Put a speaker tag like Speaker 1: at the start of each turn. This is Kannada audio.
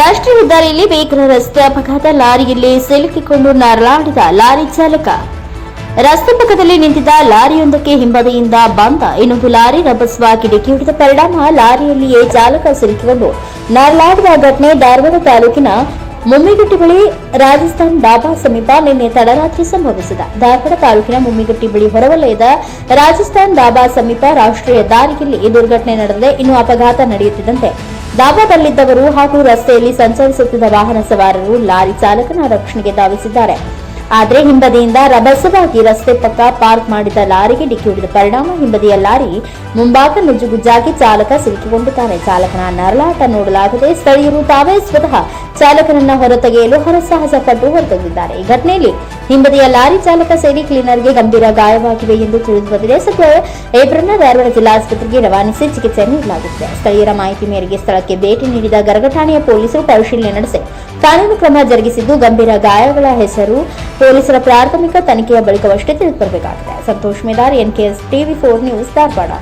Speaker 1: ರಾಷ್ಟ್ರೀಯ ಹೆದ್ದಾರಿಯಲ್ಲಿ ಬೇಕರ ರಸ್ತೆ ಅಪಘಾತ, ಲಾರಿಯಲ್ಲಿ ಸಿಲುಕಿಕೊಂಡು ನರಳಾಡಿದ ಲಾರಿ ಚಾಲಕ. ರಸ್ತೆ ಪಕ್ಕದಲ್ಲಿ ನಿಂತಿದ್ದ ಲಾರಿಯೊಂದಕ್ಕೆ ಹಿಂಬದಿಯಿಂದ ಬಂದ ಇನ್ನೊಂದು ಲಾರಿ ರಭಸವಾಗಿ ಡಿಕ್ಕಿ ಹಿಡಿದ ಪರಿಣಾಮ ಲಾರಿಯಲ್ಲಿಯೇ ಚಾಲಕ ಸಿಲುಕಿಕೊಂಡು ನರಳಾಡಿದ ಘಟನೆ ಧಾರವಾಡ ತಾಲೂಕಿನ ಮುಮ್ಮಿಗಟ್ಟಿ ಬಳಿ ರಾಜಸ್ಥಾನ್ ಡಾಬಾ ಸಮೀಪ ನಿನ್ನೆ ತಡರಾತ್ರಿ ಸಂಭವಿಸಿದ. ಧಾರವಾಡ ತಾಲೂಕಿನ ಮುಮ್ಮಿಗಟ್ಟಿ ಬಳಿ ಹೊರವಲಯದ ರಾಜಸ್ಥಾನ್ ಡಾಬಾ ಸಮೀಪ ರಾಷ್ಟ್ರೀಯ ದಾರಿಯಲ್ಲಿ ಈ ದುರ್ಘಟನೆ ನಡೆದಿದೆ. ಇನ್ನು ಅಪಘಾತ ನಡೆಯುತ್ತಿದ್ದಂತೆ ಡಾಬಾದಲ್ಲಿದ್ದವರು ಹಾಗೂ ರಸ್ತೆಯಲ್ಲಿ ಸಂಚರಿಸುತ್ತಿದ್ದ ವಾಹನ ಸವಾರರು ಲಾರಿ ಚಾಲಕನ ರಕ್ಷಣೆಗೆ ಧಾವಿಸಿದ್ದಾರೆ. ಆದರೆ ಹಿಂಬದಿಯಿಂದ ರಭಸವಾಗಿ ರಸ್ತೆ ಪಕ್ಕ ಪಾರ್ಕ್ ಮಾಡಿದ ಲಾರಿಗೆ ಡಿಕ್ಕಿ ಹೊಡೆದ ಪರಿಣಾಮ ಹಿಂಬದಿಯ ಲಾರಿ ಮುಂಭಾಗ ನುಜ್ಜುಗುಜ್ಜಾಗಿ ಚಾಲಕ ಸಿಲುಕಿಕೊಂಡಿದ್ದಾನೆ. ಚಾಲಕನ ನರಳಾಟ ನೋಡಲಾಗದೆ ಸ್ಥಳೀಯರು ತಾವೇ ಸ್ವತಃ ಚಾಲಕನನ್ನ ಹೊರತೆಗೆಯಲು ಹರಸಾಹಸ ಪಟ್ಟು ಹೊರತೆಗೆದಿದ್ದಾರೆ. ಈ ಘಟನೆಯಲ್ಲಿ ಹಿಂಬದಿಯ ಲಾರಿ ಚಾಲಕ ಸೇರಿ ಕ್ಲೀನರ್ಗೆ ಗಂಭೀರ ಗಾಯವಾಗಿವೆ ಎಂದು ತಿಳಿದು ಬಂದಿದೆ ಸದ್ಯ ಏಪ್ರಿಲ್ನ ಧಾರವಾಡ ಜಿಲ್ಲಾಸ್ಪತ್ರೆಗೆ ರವಾನಿಸಿ ಚಿಕಿತ್ಸೆ ನೀಡಲಾಗುತ್ತಿದೆ. ಸ್ಥಳೀಯರ ಮಾಹಿತಿ ಮೇರೆಗೆ ಸ್ಥಳಕ್ಕೆ ಭೇಟಿ ನೀಡಿದ ಗರಗಠಾಣೆಯ ಪೊಲೀಸರು ಪರಿಶೀಲನೆ ನಡೆಸಿ, ಕಾನೂನು ಕ್ರಮ ಜರುಗಿಸಿದ್ದು ಗಂಭೀರ ಗಾಯಗಳ ಹೆಸರು ಪೊಲೀಸರ ಪ್ರಾಥಮಿಕ ತನಿಖೆಯ ಬಳಿಕವಷ್ಟೇ ತಿಳಿದು ಬರಬೇಕಾಗಿದೆ Santosh Medar NKS TV four news Dharwad.